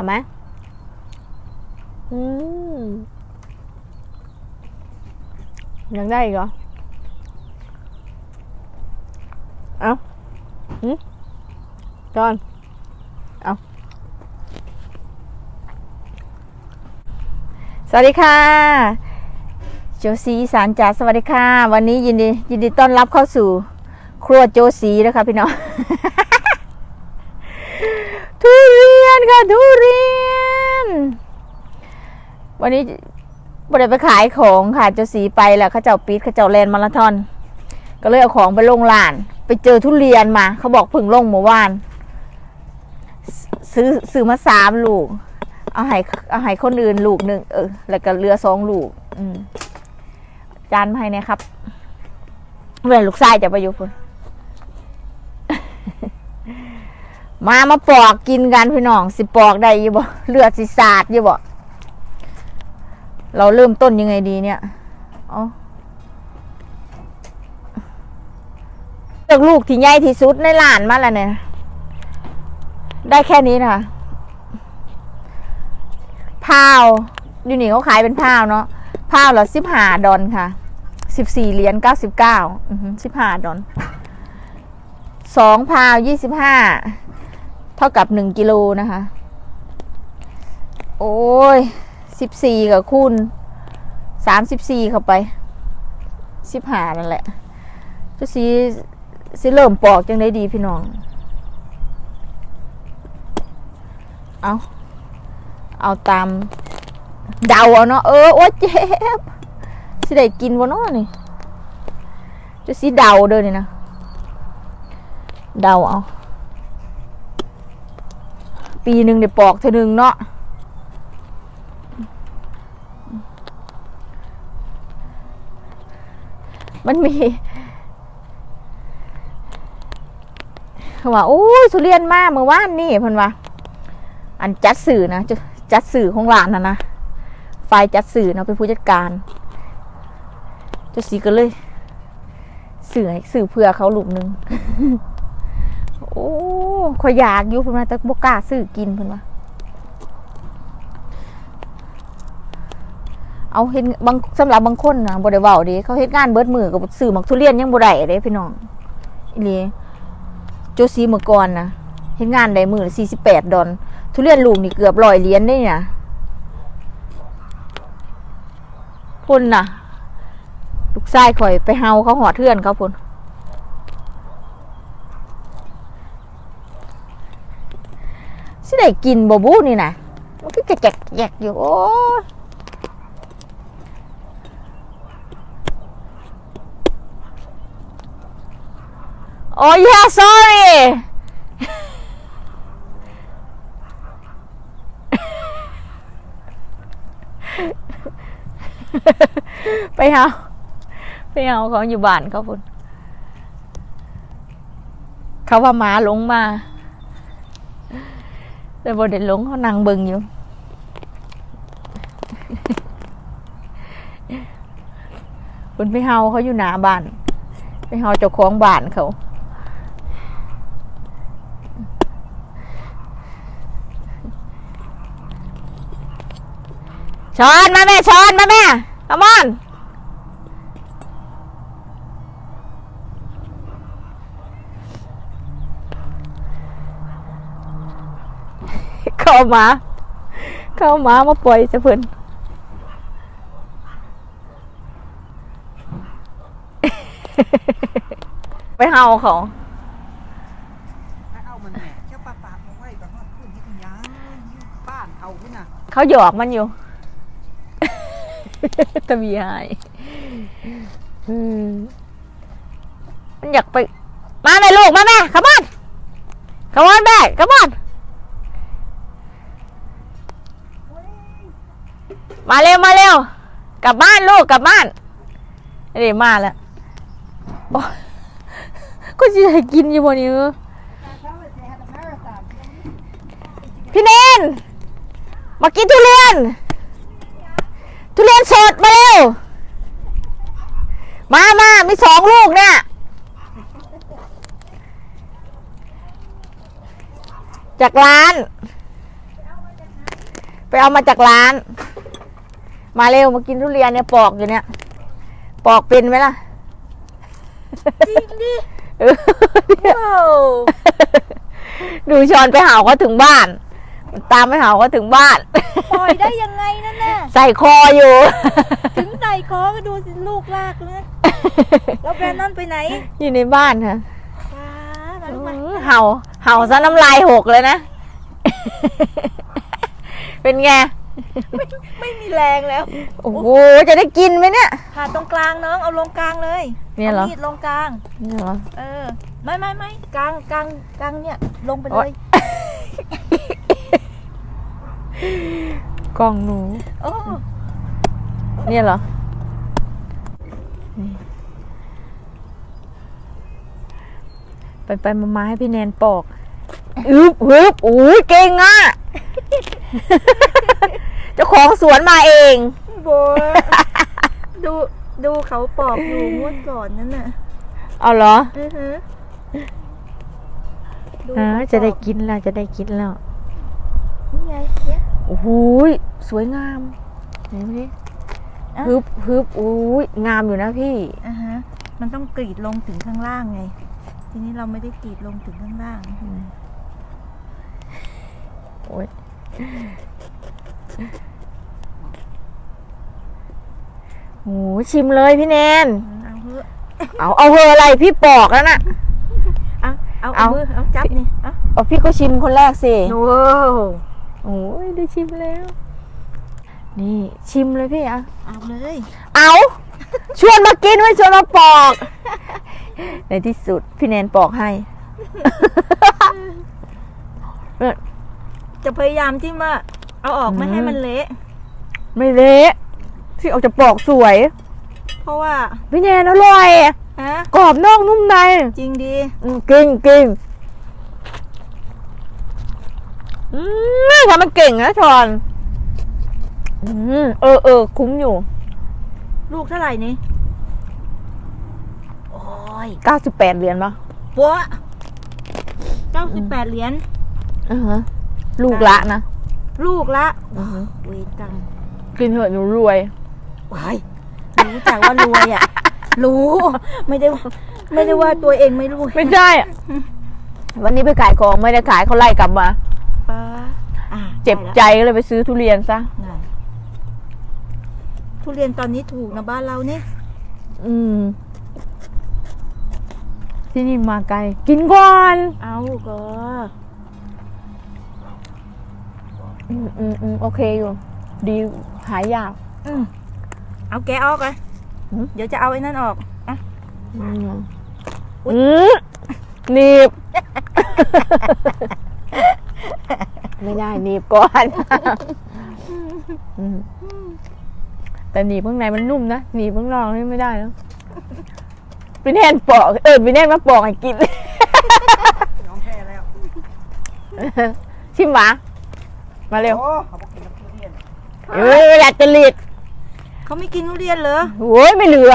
ทำไหมอืมยังได้อีกเหรอ เอาอืมจอนเอาสวัสดีค่ะโจซีสารจ๋าสวัสดีค่ะ วันนี้ยินดียินดีต้อนรับเข้าสู่ครัวโจซีนะคะพี่น้อง นค่ะทุเรียน วันนี้บ่ได้ไปขายของค่ะโจซีไปแล้วเขาเจ้าปิดเขาเจ้าแลนมาราธอน ก็เลยเอาของไปลงร้าน ไปเจอทุเรียนมา เขาบอกพึ่งลงเมื่อวาน ซื้อซื้อมาสามลูก เอาให้เอาให้คนอื่นลูกหนึ่งเออ แล้วก็เหลือสองลูก อืมจานมาให้นี่ยครับเวลาลูกชายจะไปอยู่พุ่น มามาปอกกินกันพี่น้อง สิปอกได้ยู่บ่เลือดสิสาดยู่บ่เราเริ่มต้นยังไงดีเนี่ยเอาเลือกลูกที่ใหญ่ที่สุดในร้านมาแล้วเนี่ย ได้แค่นี้นะคะพาวอยู่นี่เขาขายเป็นพาวเนาะพาวละสิบห้าดอนค่ะสิบสี่เหรียญเก้าสิบเก้าสิบห้าดอนสองพาวยี่สิบห้า เท่ากับหนึ่งกิโลนะคะ โอ้ยสิบสี่กับคูณสามสิบสี่เข้าไปสิบห้านั่นแหละจะสีสิเริ่มปอกจังได้ดีพี่น้อง เอาเอาตามเดาเอาเนาะเออ โอ้เจ็บสิได้กินวะเนาะนี่จะสิเดาเด้อนี่นะ เดาเอา ปีหนึ่งเดี๋ยวปอกเธอหนึ่งเนาะมันมีเขาว่าโอ้ยสุเรียนมากเมื่อวานนี่เพิ่นว่า อันจัดสื่อนะจะจัดสื่อของร้านนะนะฝ่ายจัดสื่อเนาะเป็นผู้จัดการเจะสีก็เลยสื่อสื่อเพื่อเขาลูกหนึ่ง โอ้ขอยอยากอยู่พิ่นว่าแต่บกล้าซื้อกินเพิ่นว่าเอาเห็นบางสำหรับบางคนนะบ่ได้เว้าเดิเขาเฮ็ดงานเบิดมือกับซื้อหมักทุเรียนยังบ่ได้เด้พี่น้องอีหลีโจซีเมื่อก่อนนะเฮ็ดงานได้มือละ48ดอลทุเรียนลูกนี่เกือบร้อยเหรียญได้เนี่ยพุ่นน่ะ ลูกชายข่อยไปเฮาเขาหอดเทือนเขาพุ่น สิได้กินบ่บูนี่นะมันก็แจกแจกอยู่โอ้ยโอ้ย yeah sorry ไปเอาไปเอาเขาอยู่บ้านเขาพุ่นเขาว่าหมาหลงมา แต่บ่ได้หลงเขานั่งเบิ่งอยู่พุ่นไปเฮาเขาอยู่หน้าบ้าน ไปเฮาเจ้าของบ้านเขาช้อนมาแม่ช้อนมาแม่ come on เข้ามา เข้ามามาปล่อยจะเพิ่นไปเฮาเขาเอามันแหม่เจ้าปลาปากมาไว้แบบว่าขึ้นที่เป็นยังบ้านเอาขึ้น่ะเขาหยอกมันอยู่ ตะบีหายมมันอยากไป มาแม่ลูกมาแม่ขมอนขมอนแม่ขมอน มาเร็วมาเร็ว กลับบ้านลูกกลับบ้านเดี๋ยวมาแล้วก็จะกินอยู่บนนี้พี่เนนมากินทุเรียน ทุเรียนสดมาเร็ว มามามีสองลูกเนี่ยจากร้าน ไปเอามาจากร้าน มาเร็วมากินทุเรียนเนี่ยปอกอยู่เนี่ย ปอกเป็นไหมล่ะ จริงดิเออว้าวดูชอนไปหาเขาถึงบ้าน ตามไปหาเขาถึงบ้าน ปล่อยได้ยังไงนั่นน่ะใส่คออยู่ ถึงใส่คอก็ดูสิลูกลากเลยแล้วแบรนด์นั่นไปไหน อยู่ในบ้านค่ะว้ามาลูกมาอื้อเห่า เห่าซะน้ำลายหกเลยนะ เป็นไง ไม่มีแรงแล้วโอ้โหจะได้กินไหมเนี่ย ผ่าตรงกลางน้องเอาลงกลางเลยเนี่ยเหรออามีดลงกลางเนี่ยเหรอเออไม่ไม่ไม่กลางกลางกลางเนี่ยลงไปโอ๊เลยยกล้องหนูโอ้เนี่ยเหรอนี่ไปไปมามาให้พี่แนนปอกอึบอึบอุ้ยเก่งอะ เจ้าของสวนมาเอง โบดูดูเขาปอกอยู่งวดก่อนนั่นน่ะเอาเหรออือฮะดูอ่าเขาปอกจะได้กินแล้วจะได้กินแล้วนี่ไงเนี่ยโอ้โหยสวยงามไหนดูดิอะฮึบฮึบอุ้ยงามอยู่นะพี่ อ่าฮะมันต้องกรีดลงถึงข้างล่างไง ทีนี้เราไม่ได้กรีดลงถึงข้างล่าง โอ้ย โหชิมเลยพี่แนน เอาเถอะเอาเอาเฮอะอะไรพี่ปอกแล้วน่ะ เอาเอาเอาเอา มือเอาจับนี่เอาเอาพี่ก็ชิมคนแรกสิโอ้โอ้ยได้ชิมแล้ว นี่ชิมเลยพี่อะเอาเลยเอาชวนมากินไม่ชวนมาปอก ในที่สุดพี่แนนปอกให้ จะพยายามที่มาเอาออกไม่อืม ให้มันเละไม่เละ ที่ออกจะปอกสวย เพราะว่าพี่แนนอร่อยฮะกรอบนอกนุ่มในจริงดีอืมกินกินอืมทำมันเก่งนะชอนอืมเออเออคุ้มอยู่ ลูกเท่าไหร่นี่โอ้ย98เหรียญปะปัวเก้าสิบแปดเหรียญอือฮะลูกละนะ ลูกละอือฮะเวรกรรมกินเถอะหนูรวย ว้ายรู้จักว่ารวยอะ รู้ ไม่ได้ว่าไม่ได้ว่าตัวเองไม่รวยไม่ใช่อะวันนี้ไปขายของไม่ได้ขายเขาไล่กลับมา ป้าอะเจ็บใจก็เลยไปซื้อทุเรียนซะได้ละทุเรียนตอนนี้ถูกนะบ้านเราเนี่ยอืม ที่นี่มาไกล กินก่อนเอาก็อืมอืมอืมโอเคอยู่ ดีหายยาก อืม เอาแกะออกเลยหืม เดี๋ยวจะเอาไอ้นั่นออกอะอืมอุ๊ยอืมหนีบ ไม่ได้หนีบก่อนอืมแต่หนีบข้างในมันนุ่มนะหนีบข้างนอกนี่ไม่ได้แล้วพี่แนนปอกเออพี่แนนมาปอกให้กินน้องแพ้แล้วชิมหวามาเร็วโอ้เขาบอกกินน้ำทุเรียนเอ้ยอยากจะหลีด เขาไม่กินทุเรียนเหรอโอ้ยไม่เหลือ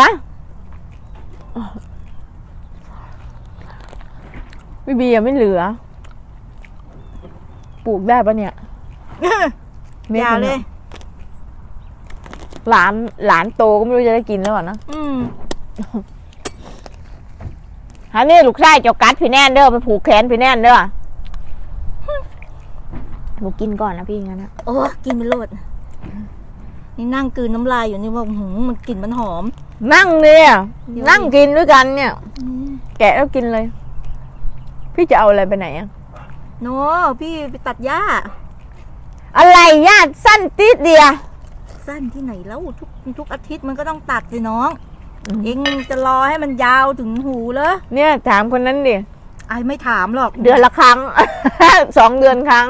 พี่เบียร์ไม่เหลือ ปลูกได้ปะเนี่ยม็ดอย่าหนึ่งเลยอะหลานหลานโตก็ไม่รู้จะได้กินแล้วอะนะอืมฮะนี่ลูกชายเจ้ากัดพี่แน่นเด้อไปผูกแขนพี่แน่นเด้อหนูกินก่อนนะพี่งั้นนะโอ้กินไปโลด นี่นั่งกลืนน้ำลายอยู่นี่ว่าหืมมันกลิ่นมันหอม นั่งเนี่ยเดี๋ยวนั่งกินด้วยกันเนี่ยอืมแกะแล้วกินเลย พี่จะเอาอะไรไปไหนอะโนพี่ไปตัดหญ้า อะไรญาติสั้นติดเดียวสั้นที่ไหนแล้วทุกทุกอาทิตย์มันก็ต้องตัดสิน้องอืมเองจะรอให้มันยาวถึงหูเหรอเนี่ย ถามคนนั้นดิไอไม่ถามหรอก เดือนละครั้ง สองเดือนครั้ง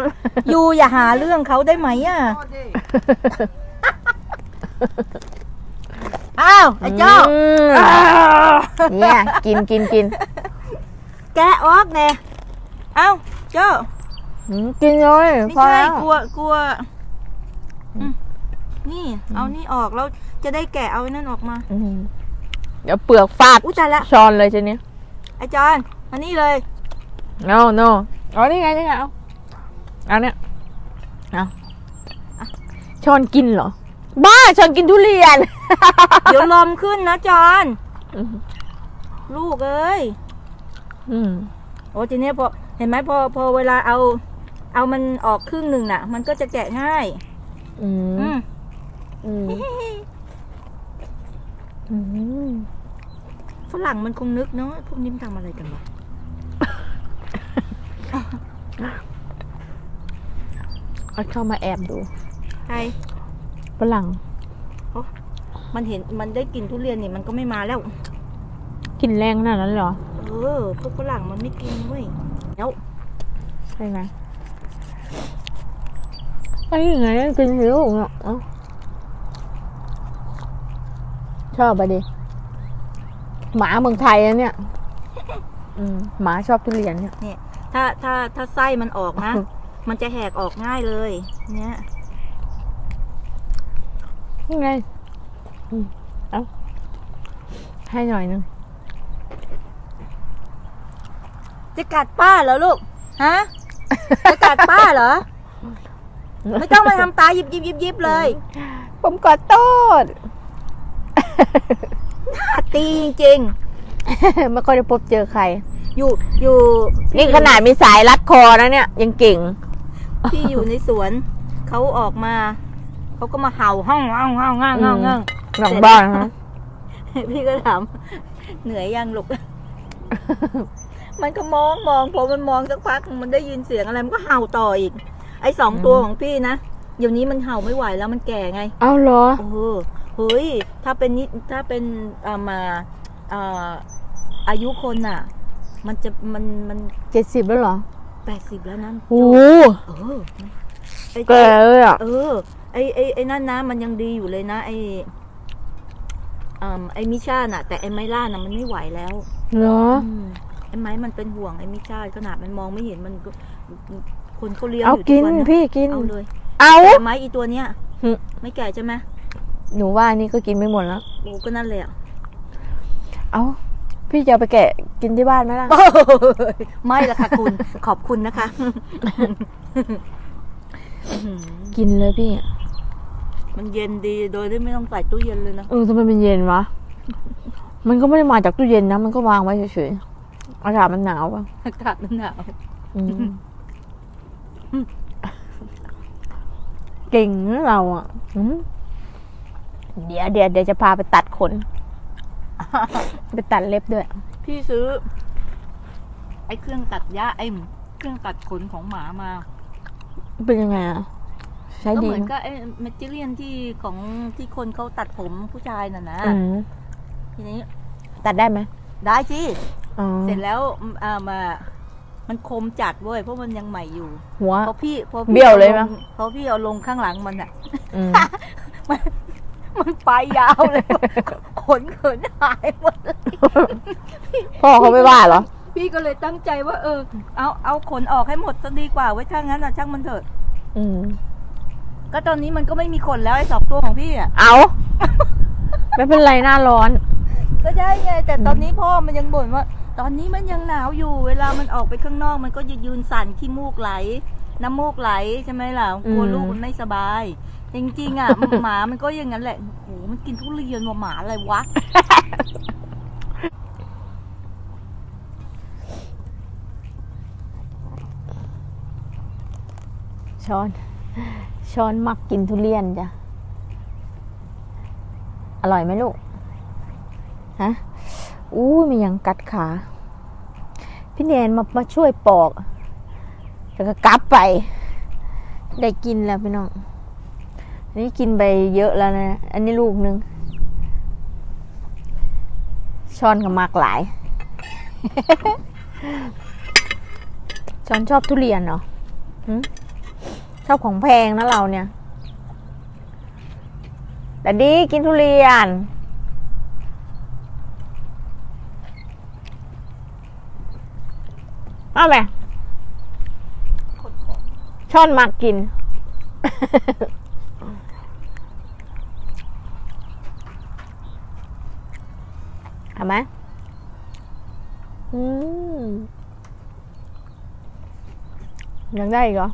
ยูอย่าหาเรื่องเขาได้ไหมอะโทษดิ อ้าวไอ้เจ้าอืมเนี่ยกินกินกินแกะออกแน่เอ้าเจ้าอืมกินเลยไม่พอใช่แล้วกลัวกลัวอืมนี่เอานี่ออกแล้วจะได้แกะเอาไอ้นั่นออกมาอืมเดี๋ยวเปลือกฟาดอุ้ยตายละช้อนเลยทีนี้ไอ้จอนมานี่เลย no no อ๋อนี่ไงนี่ไงเอาเอาเนี่ยเอาชอนกินเหรอ บ้าชอนกินทุเรียน เดี๋ยวลมขึ้นนะจอนลูกเอ้ยอืมโอ้ทีเนี้ยพอเห็นไหมพอพอเวลาเอา เอามันออกครึ่งหนึ่งน่ะ มันก็จะแกะง่าย อืมอืมอืมอืมฝรั่งมันคงนึกเนาะพวกนี้มันทำอะไรกันวะเอาเข้ามาแอบดูใช่ฝ รั่งมันเห็นมันได้กลินทุเรียนนี่มันก็ไม่มาแล้วกินแรงขนาดนั้นเหรอ เออพวกฝรั่งมันไม่กินเว้ยแล้วใช่ไหมไอ้ยังไงกินหิวเนาะเอ้าชอบไปดิหมาเมืองไทยนะเนี่ยอืมหมาชอบทุเรียนเนี่ย ถ้าถ้าถ้าไส้มันออกนะ มันจะแหกออกง่ายเลย เนี่ย ยังไงอืมเอาให้หน่อยนึงจะกัดป้าเหรอลูก ฮะ จะกัดป้าเหรอ ไม่ต้องมาทำตายิบยิบยิบยิบเลย ผมขอโทษตีจริงไม่ค่อยได้พบเจอใครๆอยู่อยู่ นี่ขนาดมีสายรัดคอนะเนี่ย ยังเก่งพี่อยู่ในสวน เขาออกมา เขาก็มาเห่าห้องห้องห้องห้องห้องห้องหลังบ้านนะพี่ก็ถามเหนื่อยยังลูกมันก็มองมองพอมันมองสักพักมันได้ยินเสียงอะไรมันก็เห่าต่ออีก ไอ้สองตัวของพี่นะเดี๋ยวนี้มันเห่าไม่ไหวแล้วมันแก่ไงเอาเหรอเออเฮ้ยถ้าเป็นนิถ้าเป็นอ่ามาอ่าอายุคนน่ะ มันจะมันมันเจ็ดสิบแล้วเหรอแปดสิบแล้วนั้นโอ้เออไอ้แก่เลยอะเออ ไอ้ไอ้ไอ้นั่นนะมันยังดีอยู่เลยนะ ไอ้อ่าไอ้มิชาน่ะ แต่ไอ้ไมล่าน่ะมันไม่ไหวแล้วเหรออืมไอ้ไม้มันเป็นห่วงไอ้มิชาขนาดมันมองไม่เห็นมันก็คนเขาเลี้ยงเอาอยู่กิทุนวันนะพี่กิน เอาเลยเอา แต่ไม้อีตัวเนี้ยหึ ไม่แก่ใช่ไหมหนูว่านี่ก็กินไม่หมดแล้ว โอ้ก็นั่นเลยอะเอาพี่จะเอาไปแกะกินที่บ้านไหมล่ะ ไม่ละค่ะคุณ ขอบคุณนะคะอื้อหือกินเลยพี่ มันเย็นดีโดยที่ไม่ต้องใส่ตู้เย็นเลยนะเออทำไมมันเย็นวะ มันก็ไม่ได้มาจากตู้เย็นนะ มันก็วางไว้เฉยๆอากาศมันหนาวป่ะอากาศมันหนาวอืมเก่งนะเราอะอืมเดี๋ยวเดี๋ยวเดี๋ยวจะพาไปตัดขน ไปตัดเล็บด้วย พี่ซื้อ ไอ้เครื่องตัดหญ้าไอ้เครื่องตัดขนของหมามา เป็นยังไงอะ ใช้ก็ดีเหมือนไหมกับไอ้แมทเทียนที่ของที่คนเขาตัดผมผู้ชายน่ะนะอืมทีนี้ตัดได้ไหมได้สิอ๋อเสร็จแล้วอ่ามามันคมจัดเว้ยเพราะมันยังใหม่อยู่หัวพอพี่พอพี่เบี้ยวเลยไหม อางพอพี่เอาลงข้างหลังมันอะ อืมมันไปยาวเลยขนเขินหายหมดเลยพ่อเขาไม่ว่าเหรอ พี่ก็เลยตั้งใจว่า เออ เอาเอาขนออกให้หมดจะดีกว่าไว้ถ้างั้นอะช่างมันเถอะ อืม ก็ตอนนี้มันก็ไม่มีขนแล้วไอ้สองตัวของพี่อะ เอา ไม่เป็นไรหน้าร้อน ก็ใช่ไงแต่ตอนนี้พ่อมันยังบ่นว่า ตอนนี้มันยังหนาวอยู่ เวลามันออกไปข้างนอก มันก็จะยืนสั่นขี้มูกไหล น้ำมูกไหลใช่ไหมล่ะกลัวอืมลูกมันไม่สบาย จริงๆอะหมามันก็อย่างนั้นแหละโอ้โหมันกินทุเรียนว่าหมาอะไรวะช้อน ช้อนมักกินทุเรียนจ้ะ อร่อยไหมลูก ฮะ อู้มียังกัดขา พี่แนนมามาช่วยปอก แล้วก็กลับไป ได้กินแล้วพี่น้อง อันนี้กินไปเยอะแล้วนะ อันนี้ลูกหนึง ช้อนกับมากหลาย ช้อนชอบทุเรียนเหรอหึ ชอบของแพงนะเราเนี่ยแต่ดีกินทุเรียน เอาไหมช้อนมากกิน เอาไหมอืมยังได้อีกเหรอ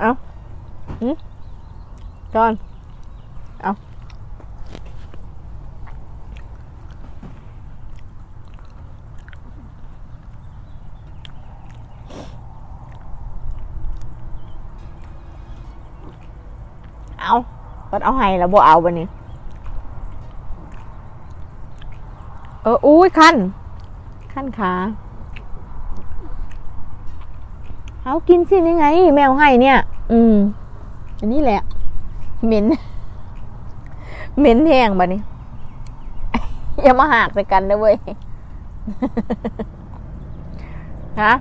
เอา หึ จอน เอาเอาบัดเอาให้แล้วบ่เอาบัดนี้ เออ อุ้ยขั้นขั้นขาเอากินสินี่ไง แมวให้เนี่ย อืม อันนี้แหละ เหม็น เหม็นแห้งบะนี่อย่ามาหากใส่กันนะเว้ย ฮะ